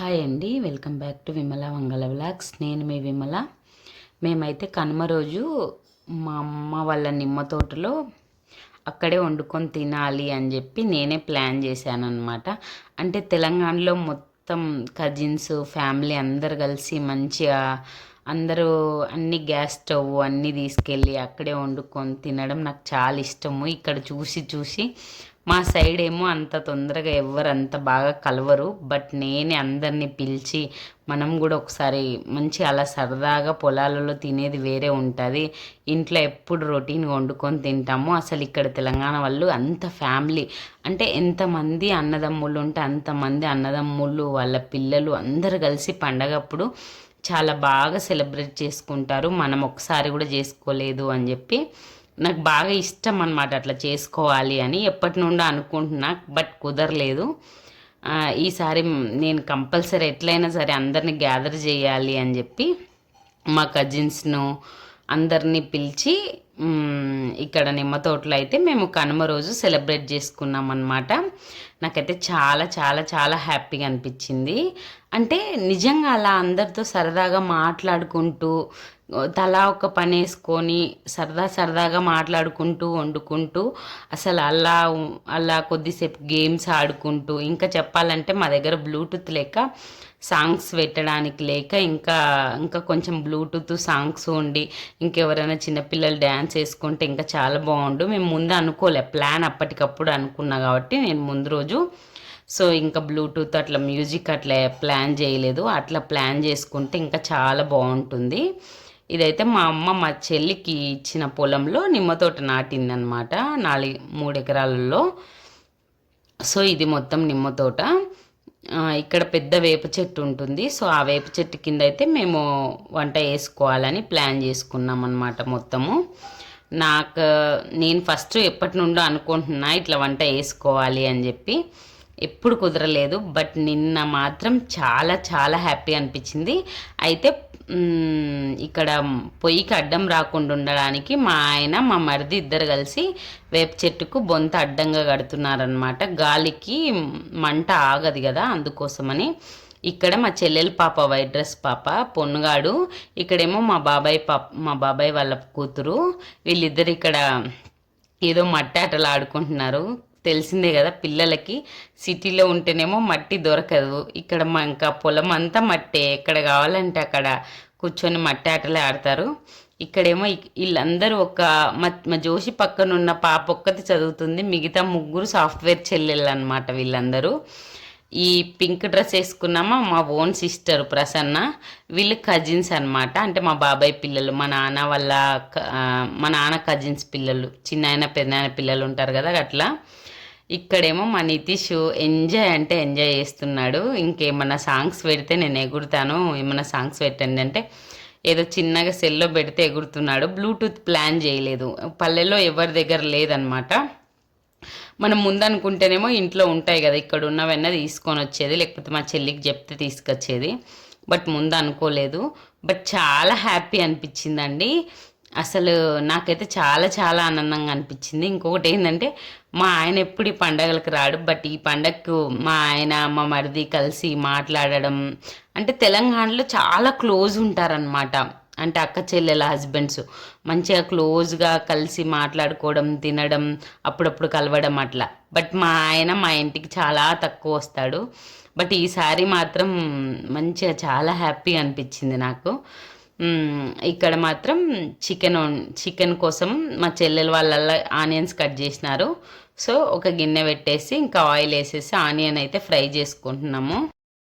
Hi అండి. Welcome back to Vimala Vangala vlogs. నేను మీ విమల. మేమైతే కనుమ రోజు మా అమ్మ వాళ్ళ నిమ్మ తోటలో అక్కడే వండుకొని తినాలి అని చెప్పి నేనే ప్లాన్ చేశాను అనమాట అంటే తెలంగాణలో మొత్తం కజిన్స్ ఫ్యామిలీ అందరు కలిసి మంచిగా అందరూ అన్ని గ్యాస్ స్టవ్ అన్నీ తీసుకెళ్ళి అక్కడే వండుకొని తినడం నాకు చాలా ఇష్టము. ఇక్కడ చూసి చూసి మా సైడ్ ఏమో అంత తొందరగా ఎవ్వరు అంత బాగా కలవరు బట్ నేనే అందరినీ పిలిచి మనం కూడా ఒకసారి మంచి అలా సరదాగా పొలాలలో తినేది వేరే ఉంటుంది. ఇంట్లో ఎప్పుడు రొటీన్గా వండుకొని తింటాము. అసలు ఇక్కడ తెలంగాణ వాళ్ళు అంత ఫ్యామిలీ. అంటే ఎంతమంది అన్నదమ్ములు ఉంటే అంతమంది అన్నదమ్ములు వాళ్ళ పిల్లలు అందరు కలిసి పండగప్పుడు చాలా బాగా సెలబ్రేట్ చేసుకుంటారు. మనం ఒకసారి కూడా చేసుకోలేదు అని చెప్పి నాకు బాగా ఇష్టం అనమాట అట్లా చేసుకోవాలి అని ఎప్పటి నుండో అనుకుంటున్నా బట్ కుదరలేదు. ఈసారి నేను కంపల్సరీ ఎట్లయినా సరే అందరిని గ్యాదర్ చేయాలి అని చెప్పి మా కజిన్స్ను అందరినీ పిలిచి ఇక్కడ నిమ్మ తోటలో అయితే మేము కనుమ రోజు సెలబ్రేట్ చేసుకున్నాం అనమాట నాకైతే చాలా చాలా చాలా హ్యాపీగా అనిపించింది. అంటే నిజంగా అలా అందరితో సరదాగా మాట్లాడుకుంటూ తలా ఒక పని వేసుకొని సరదా సరదాగా మాట్లాడుకుంటూ వండుకుంటూ అసలు అలా అలా కొద్దిసేపు గేమ్స్ ఆడుకుంటూ ఇంకా చెప్పాలంటే మా దగ్గర బ్లూటూత్ లేక సాంగ్స్ పెట్టడానికి లేక ఇంకా ఇంకా కొంచెం బ్లూటూత్ సాంగ్స్ ఉండి ఇంకెవరైనా చిన్నపిల్లలు డ్యాన్స్ వేసుకుంటే ఇంకా చాలా బాగుండు. మేము ముందు అనుకోలే ప్లాన్ అప్పటికప్పుడు అనుకున్నా కాబట్టి నేను ముందు రోజు సో ఇంకా బ్లూటూత్ అట్లా మ్యూజిక్ అట్లా ప్లాన్ చేయలేదు. అట్లా ప్లాన్ చేసుకుంటే ఇంకా చాలా బాగుంటుంది. ఇదైతే మా అమ్మ మా చెల్లికి ఇచ్చిన పొలంలో నిమ్మ తోట నాటిందనమాట నాలుగు మూడు ఎకరాలలో. సో ఇది మొత్తం నిమ్మ తోట. ఇక్కడ పెద్ద వేప చెట్టు ఉంటుంది. సో ఆ వేప చెట్టు కింద అయితే మేము వంట వేసుకోవాలని ప్లాన్ చేసుకున్నాం అనమాట మొత్తము. నాకు నేను ఫస్ట్ ఎప్పటి నుండో అనుకుంటున్నా ఇట్లా వంట వేసుకోవాలి అని చెప్పి. ఎప్పుడు కుదరలేదు బట్ నిన్న మాత్రం చాలా చాలా హ్యాపీ అనిపించింది. అయితే ఇక్కడ పొయ్యికి అడ్డం రాకుండా ఉండడానికి మా ఆయన మా మరిది ఇద్దరు కలిసి వేప చెట్టుకు బొంత అడ్డంగా కడుతున్నారనమాట గాలికి మంట ఆగదు కదా అందుకోసమని. ఇక్కడ మా చెల్లెలు పాప వైట్ డ్రెస్ పాప పొన్నుగాడు. ఇక్కడేమో మా బాబాయ్ పాప మా బాబాయ్ వాళ్ళ కూతురు. వీళ్ళిద్దరు ఇక్కడ ఏదో మట్టాటలు ఆడుకుంటున్నారు. తెలిసిందే కదా పిల్లలకి. సిటీలో ఉంటేనేమో మట్టి దొరకదు. ఇక్కడ మా ఇంకా పొలం అంతా మట్టే. ఎక్కడ కావాలంటే అక్కడ కూర్చొని మట్టి ఆటలే ఆడతారు. ఇక్కడేమో వీళ్ళందరూ ఒక మా మా జోషి పక్కన ఉన్న పాప ఒక్కటి చదువుతుంది. మిగతా ముగ్గురు సాఫ్ట్వేర్ చెల్లెళ్ళు అనమాట వీళ్ళందరూ. ఈ పింక్ డ్రెస్ వేసుకున్నామా? మా ఓన్ సిస్టర్ ప్రసన్న. వీళ్ళు కజిన్స్ అన్నమాట అంటే మా బాబాయ్ పిల్లలు మా నాన్న వాళ్ళ క- మా నాన్న కజిన్స్ పిల్లలు. చిన్నాయన పెద్ద పిల్లలు ఉంటారు కదా అట్లా. ఇక్కడేమో మా నితీష్ ఎంజాయ్ అంటే ఎంజాయ్ చేస్తున్నాడు. ఇంకేమన్నా సాంగ్స్ పెడితే నేను ఎగురుతాను. ఏమన్నా సాంగ్స్ పెట్టండి అంటే ఏదో చిన్నగా సెల్లో పెడితే ఎగురుతున్నాడు. బ్లూటూత్ ప్లాన్ చేయలేదు. పల్లెల్లో ఎవరి దగ్గర లేదనమాట. మనం ముందనుకుంటేనేమో ఇంట్లో ఉంటాయి కదా ఇక్కడ ఉన్నవన్నీ తీసుకొని వచ్చేది. లేకపోతే మా చెల్లికి చెప్తే తీసుకొచ్చేది. బట్ ముందు అనుకోలేదు బట్ చాలా హ్యాపీ అనిపించిందండి. అసలు నాకైతే చాలా చాలా ఆనందంగా అనిపించింది. ఇంకొకటి ఏంటంటే మా ఆయన ఎప్పుడు ఈ పండగలకు రాడు. బట్ ఈ పండగకు మా ఆయన మా మరిది కలిసి మాట్లాడడం అంటే తెలంగాణలో చాలా క్లోజ్ ఉంటారనమాట అంటే అక్క చెల్లెల హస్బెండ్స్ మంచిగా క్లోజ్గా కలిసి మాట్లాడుకోవడం తినడం అప్పుడప్పుడు కలవడం అట్లా. బట్ మా ఆయన మా ఇంటికి చాలా తక్కువ వస్తాడు. బట్ ఈసారి మాత్రం మంచిగా చాలా హ్యాపీ అనిపించింది నాకు. ఇక్కడ మాత్రం చికెన్ చికెన్ కోసం మా చెల్లెలు వాళ్ళ ఆనియన్స్ కట్ చేసినారు. సో ఒక గిన్నె పెట్టేసి ఇంకా ఆయిల్ వేసేసి ఆనియన్ అయితే ఫ్రై చేసుకుంటున్నాము.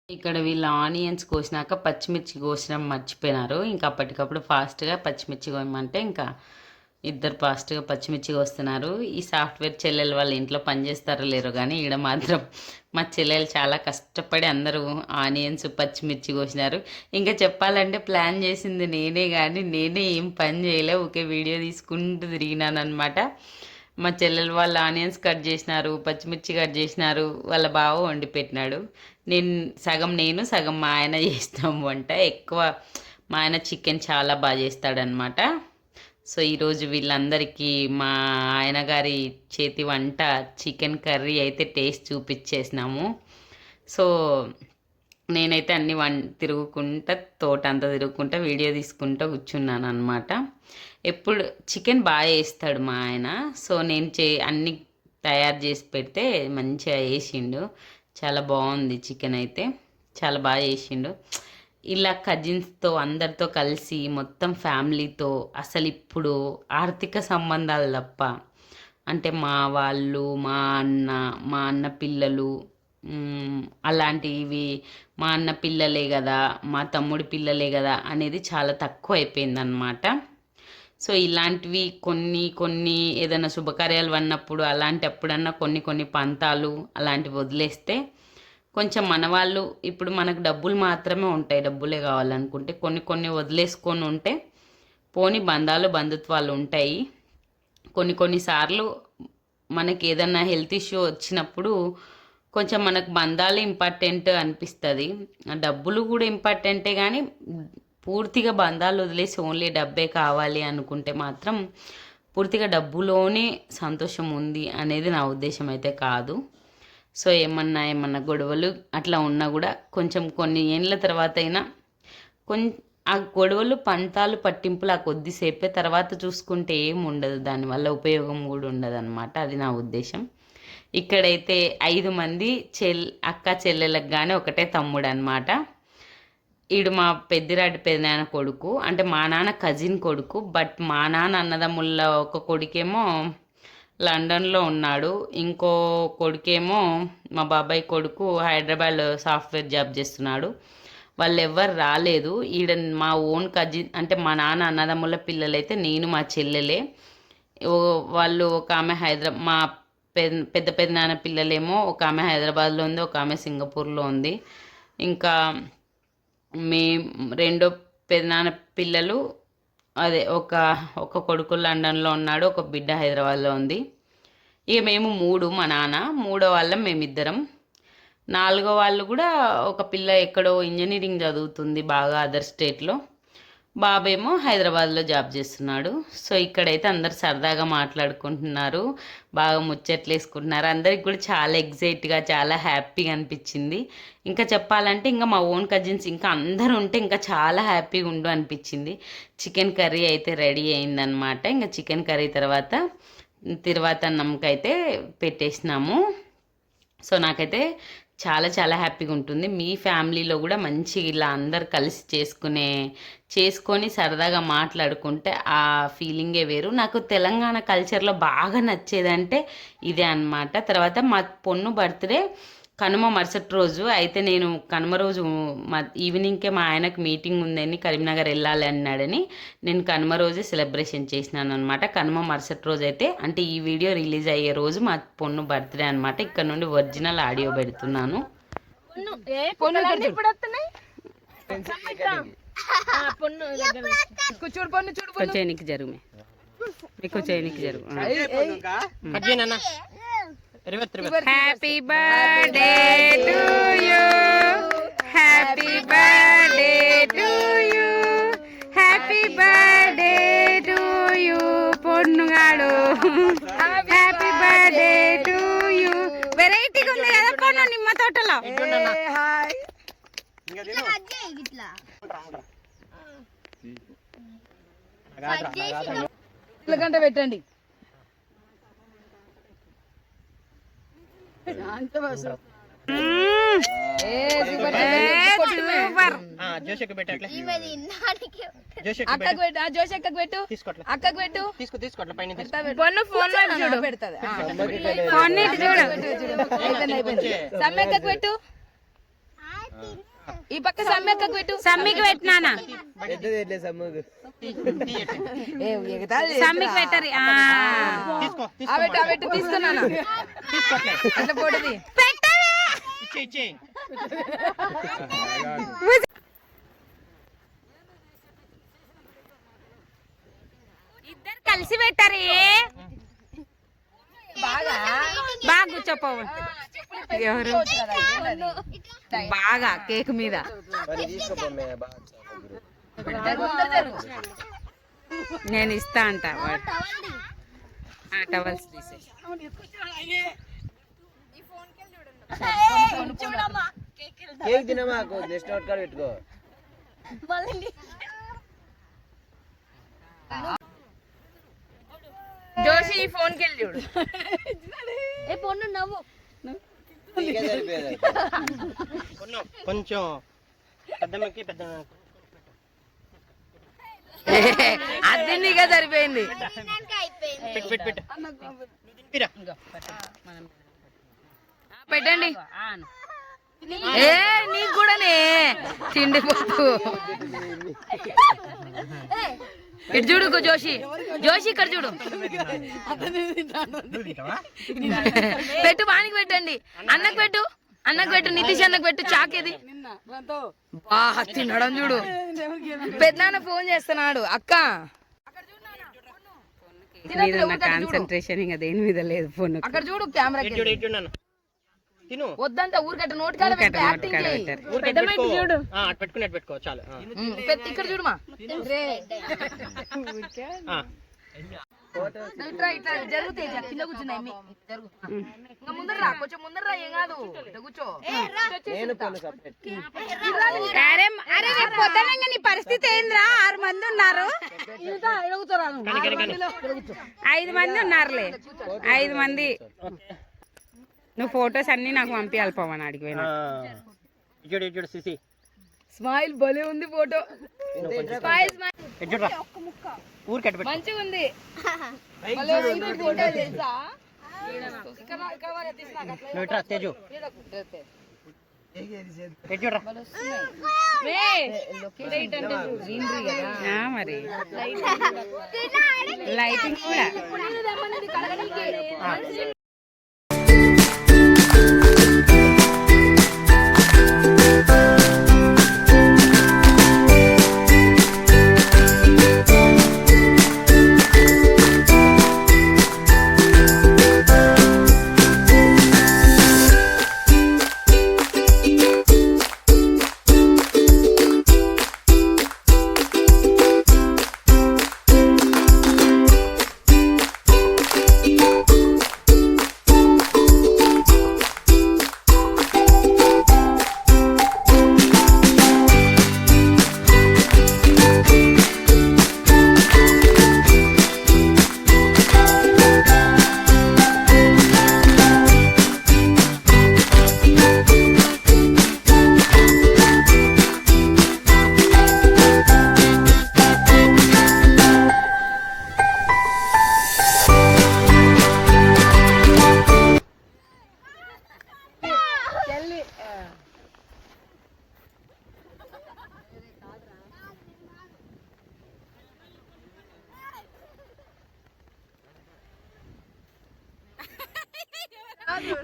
ఇక్కడ వీళ్ళు ఆనియన్స్ కోసినాక పచ్చిమిర్చి కోసినాం మర్చిపోయినారు. ఇంకా అప్పటికప్పుడు ఫాస్ట్గా పచ్చిమిర్చి కోయమంటే ఇంకా ఇద్దరు ఫాస్ట్గా పచ్చిమిర్చి కోస్తున్నారు ఈ సాఫ్ట్వేర్ చెల్లెలు వాళ్ళ ఇంట్లో పనిచేస్తారో లేరో కానీ ఈడ మాత్రం మా చెల్లెలు చాలా కష్టపడి అందరూ ఆనియన్స్ పచ్చిమిర్చి కోసినారు. ఇంకా చెప్పాలంటే ప్లాన్ చేసింది నేనే కానీ నేనే ఏం పని చేయలే ఒకే వీడియో తీసుకుంటూ తిరిగినాను అనమాట మా చెల్లెలు వాళ్ళు ఆనియన్స్ కట్ చేసినారు పచ్చిమిర్చి కట్ చేసినారు వాళ్ళ బావ వండి పెట్టినాడు. నేను సగం నేను సగం మా ఆయన చేస్తాం వంట ఎక్కువ మా ఆయన చికెన్ చాలా బాగా చేస్తాడనమాట సో ఈరోజు వీళ్ళందరికీ మా ఆయన గారి చేతి వంట చికెన్ కర్రీ అయితే టేస్ట్ చూపించేసినాము. సో నేనైతే అన్ని వన్ తిరుగుకుంటా తోట అంతా తిరుగుకుంటా వీడియో తీసుకుంటా కూర్చున్నాను అనమాట ఎప్పుడు చికెన్ బాగా వేస్తాడు మా ఆయన. సో నేను చే అన్ని తయారు చేసి పెడితే మంచిగా వేసిండు. చాలా బాగుంది చికెన్ అయితే. చాలా బాగా చేసిండు ఇలా కజిన్స్తో అందరితో కలిసి మొత్తం ఫ్యామిలీతో అసలు ఇప్పుడు ఆర్థిక సంబంధాలు తప్ప అంటే మా వాళ్ళు మా అన్న మా అన్న పిల్లలు అలాంటివి మా అన్న పిల్లలే కదా మా తమ్ముడి పిల్లలే కదా అనేది చాలా తక్కువ అయిపోయిందనమాట సో ఇలాంటివి కొన్ని కొన్ని ఏదైనా శుభకార్యాలు అన్నప్పుడు అలాంటి అప్పుడన్నా కొన్ని కొన్ని పంతాలు అలాంటివి వదిలేస్తే కొంచెం మన వాళ్ళు ఇప్పుడు మనకు డబ్బులు మాత్రమే ఉంటాయి డబ్బులే కావాలనుకుంటే. కొన్ని కొన్ని వదిలేసుకొని ఉంటే పోని బంధాలు బంధుత్వాలు ఉంటాయి. కొన్ని కొన్నిసార్లు మనకి ఏదన్నా హెల్త్ ఇష్యూ వచ్చినప్పుడు కొంచెం మనకు బంధాలు ఇంపార్టెంట్ అనిపిస్తుంది. డబ్బులు కూడా ఇంపార్టెంటే కానీ పూర్తిగా బంధాలు వదిలేసి ఓన్లీ డబ్బే కావాలి అనుకుంటే మాత్రం పూర్తిగా డబ్బులోనే సంతోషం ఉంది అనేది నా ఉద్దేశం అయితే కాదు. సో ఏమన్నా ఏమన్నా గొడవలు అట్లా ఉన్నా కూడా కొంచెం కొన్ని ఏళ్ళ తర్వాత అయినా కొం ఆ గొడవలు పంతాలు పట్టింపులు ఆ కొద్దిసేపే తర్వాత చూసుకుంటే ఏం ఉండదు. దానివల్ల ఉపయోగం కూడా ఉండదు అనమాట అది నా ఉద్దేశం. ఇక్కడైతే ఐదు మంది చెల్ అక్క చెల్లెలకు కానీ ఒకటే తమ్ముడు అనమాట ఈడు మా పెద్దిరాటి పెదనాన్న కొడుకు. అంటే మా నాన్న కజిన్ కొడుకు. బట్ మా నాన్న అన్నదమ్ముళ్ళ ఒక కొడుకేమో లండన్లో ఉన్నాడు. ఇంకో కొడుకేమో మా బాబాయ్ కొడుకు హైదరాబాద్ సాఫ్ట్వేర్ జాబ్ చేస్తున్నాడు. వాళ్ళు ఎవ్వరు రాలేదు. ఈడ మా ఓన్ కజిన్ అంటే మా నాన్న అన్నదమ్ముల పిల్లలైతే నేను మా చెల్లెలే. వాళ్ళు ఒక ఆమె హైదరాబాద్ మా పెద్ద పెద్ద పెద్ద నాన్న పిల్లలేమో ఒక ఆమె హైదరాబాద్లో ఉంది ఒక ఆమె సింగపూర్లో ఉంది. ఇంకా మే రెండో పెదనాన్న పిల్లలు అదే ఒక ఒక కొడుకు లండన్లో ఉన్నాడు ఒక బిడ్డ హైదరాబాద్లో ఉంది. ఇక మేము మూడు మా నాన్న మూడో వాళ్ళం మేమిద్దరం. నాలుగో వాళ్ళు కూడా ఒక పిల్ల ఎక్కడో ఇంజనీరింగ్ చదువుతుంది బాగా అదర్ స్టేట్లో. బాబేమో హైదరాబాద్లో జాబ్ చేస్తున్నాడు. సో ఇక్కడైతే అందరు సరదాగా మాట్లాడుకుంటున్నారు. బాగా ముచ్చట్లు వేసుకుంటున్నారు. అందరికి కూడా చాలా ఎగ్జైట్గా చాలా హ్యాపీగా అనిపించింది. ఇంకా చెప్పాలంటే ఇంకా మా ఓన్ కజిన్స్ ఇంకా అందరూ ఉంటే ఇంకా చాలా హ్యాపీగా ఉండు అనిపించింది. చికెన్ కర్రీ అయితే రెడీ అయిందనమాట ఇంకా చికెన్ కర్రీ తర్వాత తిరువాత అన్నంకైతే పెట్టేసినాము. సో నాకైతే చాలా చాలా హ్యాపీగా ఉంటుంది. మీ ఫ్యామిలీలో కూడా మంచి ఇలా అందరు కలిసి చేసుకునే చేసుకొని సరదాగా మాట్లాడుకుంటే ఆ ఫీలింగే వేరు. నాకు తెలంగాణ కల్చర్లో బాగా నచ్చేదంటే ఇదే అన్నమాట. తర్వాత మా పొన్ను బర్త్డే కనుమ మరుసటి రోజు అయితే నేను కనుమ రోజు మా ఈవినింగ్కే మా ఆయనకు మీటింగ్ ఉందని కరీంనగర్ వెళ్ళాలి అన్నాడని నేను కనుమ రోజే సెలబ్రేషన్ చేసినాను అనమాట కనుమ మరుసటి రోజు అయితే అంటే ఈ వీడియో రిలీజ్ అయ్యే రోజు మా పొన్ను బర్త్డే అనమాట ఇక్కడ నుండి ఒరిజినల్ ఆడియో పెడుతున్నాను. చేయనికి జరుగు మీకు చేయనికి జరుగు happy birthday to you happy birthday to you happy birthday to you పొన్నుగాడు happy birthday to you వెరైటీగా ఉంది కదా పొన్ను నిమ్మ తోటలో. గంట పెట్టండి. జోషకి పెట్టు ఆ జోష్ అక్కకు పెట్టు. అక్కకు పెట్టు. తీసుకో తీసుకోట్లే పైన తీసుకో. పొన్ను ఫోన్ చూడు. పెడతాది. ఫోన్ ఇటు చూడు. అయిపోయింది అయిపోయింది. సమ్మెక్కకు పెట్టు. ఈ పక్క సమ్మెక్కకు పెట్టు? సమ్మికి పెట్టినానా సమ్మికి? పెట్టరు. ఆ. తీసుకో ఆ పెట్టు ఆ పెట్టు తీసుకున్నాను అట్లా ఇచ్చే ఇద్దరు కలిసి పెట్టారు. బాగా? బాగా కూర్చోపోవు ఎవరు? బాగా కేక్ మీద. ముందర జరుగు. నేను ఇస్తా అంట వాడు. ఆ, టవల్స్ తీసే కేక్ తినమాకు జస్ట్ నోట్ కార్డ్ పెట్టుకో. జోషి ఈ ఫోన్కి వెళ్ళి చూడు. నీకే సరిపోయేది కొన్ను కొంచెం పెద్దమ్మకి పెద్ద అది నీకే సరిపోయింది. పెట్టండి. ఏ నీకు కూడానే. తిండి పోతు ఇటు చూడు జోషి. జోషి ఇక్కడ చూడు. పెట్టు వానికి పెట్టండి. అన్నకు పెట్టు. అన్నకు పెట్టు నితీష్ అన్నకు పెట్టు చాకేది బా తినడం చూడు. పెద్దనాన్న ఫోన్ చేస్తున్నాడు. అక్క. కాన్సన్ట్రేషన్ ఇంకా దేని మీద లేదు ఫోన్. అక్కడ చూడు కెమెరా ఇటు చూడు ఇటు చూడు నన్ను తిను. వద్దంత ఊరికట్ట నోటి కాడ పెట్టు యాక్టింగ్ చేయి. పెట్టుకో. ఆ, అటు పెట్టుకుని అటు పెట్టుకో చాలు. ఇక్కడ చూడమా. ఆ. ఇట్లా ఇట్లా జరుగుతాయి ఇట్లా కింద కూర్చున్నాయి మీ. జరుగు ఇంకా ముందర రా కొంచెం ముందర రా ఏం కాదు. ఇట్లా కూర్చో. నేను పొన్ను సపరేట్ అరే అరే రేపు పొద్దునంగా నీ పరిస్థితి ఏంద్రా? ఆరు మంది ఉన్నారు. ఐదు మంది ఉన్నారులే. ఐదు మంది. నువ్వు ఫొటోస్ అన్ని నాకు పంపించాలి పవన్ అడిగి సిసి. స్మైల్ భలే ఉంది ఫోటో. స్మైల్ మంచిగా ఉంది తెలుసా? తేజు మరి. లైటింగ్ కూడా.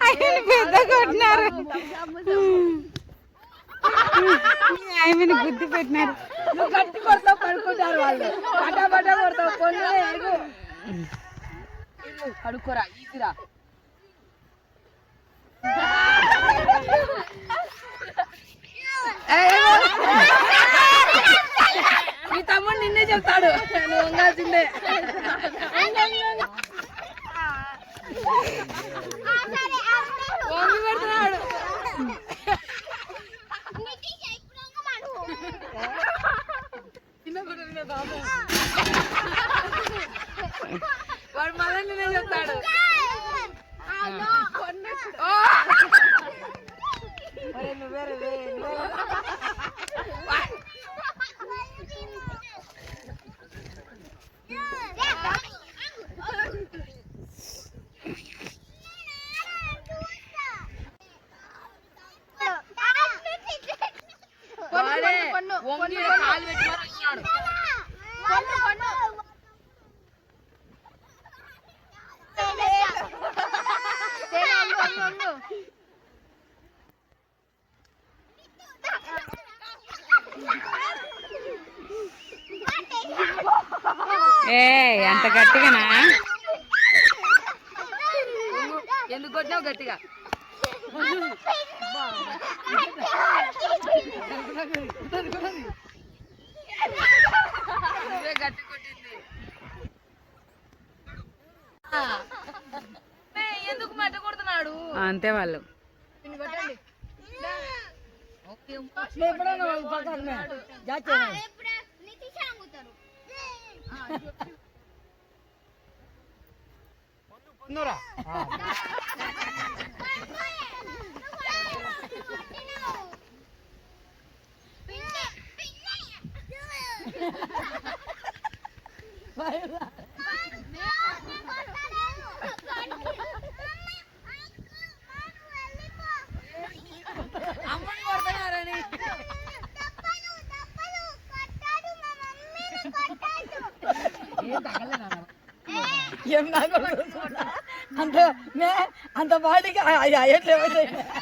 ఆయన పెద్ద కొట్టినారు. ఆయన గుద్ది పెట్టినారు. నువ్వు గట్టి కొడతావు పడుకుంటారు వాళ్ళు. పటా పటా కొడతావు పొన్ను పడుకోరా కడుక్కోరా మీ తమ్ముడు నిన్నే చెప్తాడు. నువ్వు వంగాల్సిందే వంగి పెడుతున్నాడు వాడు మళ్ళీ నిన్నే చెప్తాడు ఓ! ఒరే నువ్వే రే, వే, నువ్వే రే. వాడే వంగి ఈడ కాలు పెట్టి మరి వచ్చినాడు ఏ అంత గట్టిగానా? ఎందుకు కొట్టినావు గట్టిగా నువ్వే గట్టి కొట్టింది ఏ, ఎందుకు మట్ట కొడుతున్నాడు అంతే వాళ్ళు పొందురా అమ్మని కొడుతున్నారని ఏం నా కొడుకు చూడా. అంత మే అంత బాడీకి ఎట్లా ఓవరాక్షన్ చేస్తుంది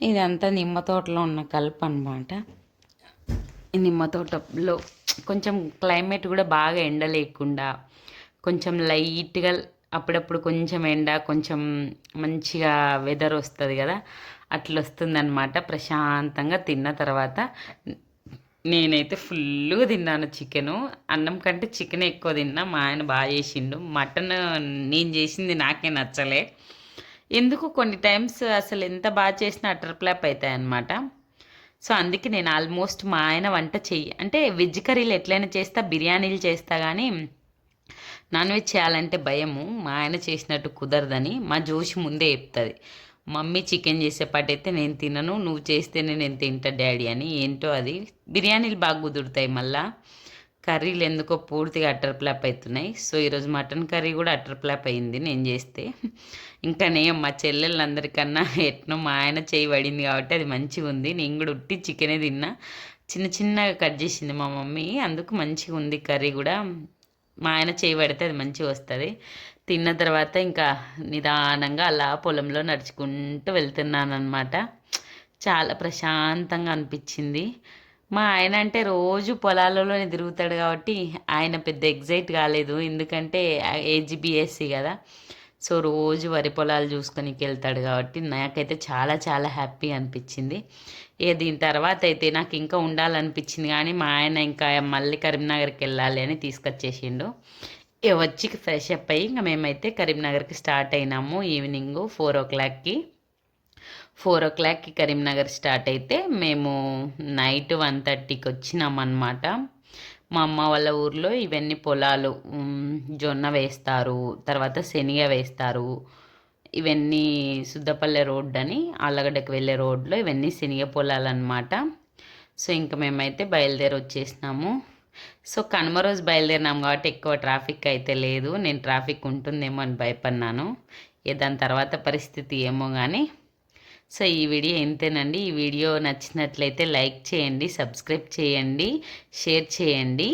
ఇదంతా నిమ్మ తోటలో ఉన్న కలుపు అనమాట ఈ నిమ్మ తోటలో కొంచెం క్లైమేట్ కూడా బాగా ఎండ లేకుండా కొంచెం లైట్గా అప్పుడప్పుడు కొంచెం ఎండ కొంచెం మంచిగా వెదర్ వస్తుంది కదా అట్లా వస్తుందన్నమాట ప్రశాంతంగా తిన్న తర్వాత నేనైతే ఫుల్గా తిన్నాను చికెను. అన్నం కంటే చికెన్ ఎక్కువ తిన్నా. మా ఆయన బాగా చేసిండు. మటన్ నేను చేసింది నాకే నచ్చలే. ఎందుకు? కొన్ని టైమ్స్ అసలు ఎంత బాగా చేసినా అటర్ప్లాప్ అవుతాయి అన్నమాట సో అందుకే నేను ఆల్మోస్ట్ మా ఆయన వంట చెయ్యి. అంటే వెజ్ కర్రీలు ఎట్లయినా చేస్తా బిర్యానీలు చేస్తా కానీ నాన్ వెజ్ చేయాలంటే భయము. మా ఆయన చేసినట్టు కుదరదని మా జోషి ముందే చెప్తుంది. మమ్మీ చికెన్ చేసేపాటైతే నేను తినను నువ్వు చేస్తేనే నేను తింటా డాడీ అని. ఏంటో అది. బిర్యానీలు బాగా కుదురుతాయి మళ్ళా. కర్రీలు ఎందుకో పూర్తిగా అటర్ ఫ్లాప్ అవుతున్నాయి. సో ఈరోజు మటన్ కర్రీ కూడా అటర్ ఫ్లాప్ అయింది నేను చేస్తే. ఇంకా నేను మా చెల్లెళ్ళందరికన్నా ఎట్నో మా ఆయన చేయి పడింది కాబట్టి అది మంచిగా ఉంది. నేను కూడా ఉట్టి చికెనే తిన్నా. చిన్న చిన్నగా కట్ చేసింది మా మమ్మీ. అందుకు మంచిగా ఉంది కర్రీ కూడా. మా ఆయన చేయి పడితే అది మంచిగా వస్తుంది. తిన్న తర్వాత ఇంకా నిదానంగా అలా పొలంలో నడుచుకుంటూ వెళ్తున్నాను చాలా ప్రశాంతంగా అనిపించింది. మా ఆయన అంటే రోజు పొలాలలోనే తిరుగుతాడు కాబట్టి ఆయన పెద్ద ఎగ్జైట్ కాలేదు. ఎందుకంటే ఏజీబీఎస్సీ కదా. సో రోజు వరి పొలాలు చూసుకొనికి వెళ్తాడు కాబట్టి నాకైతే చాలా చాలా హ్యాపీ అనిపించింది. ఇక దీని తర్వాత అయితే నాకు ఇంకా ఉండాలనిపించింది కానీ మా ఆయన ఇంకా మళ్ళీ కరీంనగర్కి వెళ్ళాలి అని తీసుకొచ్చేసిండు. వచ్చి ఫ్రెష్ అప్ అయ్యి ఇంకా మేమైతే కరీంనగర్కి స్టార్ట్ అయినాము ఈవినింగ్ ఫోర్ ఓ క్లాక్కి. ఫోర్ ఓ క్లాక్కి కరీంనగర్ స్టార్ట్ అయితే మేము నైట్ వన్ థర్టీకి వచ్చినాం మా అమ్మ వాళ్ళ ఊర్లో ఇవన్నీ పొలాలు జొన్న వేస్తారు తర్వాత శనగ వేస్తారు. ఇవన్నీ సుద్దపల్లె రోడ్ అని ఆళ్ళగడ్డకు వెళ్ళే రోడ్లో ఇవన్నీ శనగ పొలాలు అనమాట సో ఇంకా మేమైతే బయలుదేరి వచ్చేసినాము. సో కనుమ రోజు బయలుదేరినాం కాబట్టి ఎక్కువ ట్రాఫిక్ అయితే లేదు. నేను ట్రాఫిక్ ఉంటుందేమో అని భయపడినాను. దాని తర్వాత పరిస్థితి ఏమో కానీ సో ఈ వీడియో ఇంతేనండి. ఈ వీడియో నచ్చినట్లయితే లైక్ చేయండి సబ్స్క్రైబ్ చేయండి షేర్ చేయండి.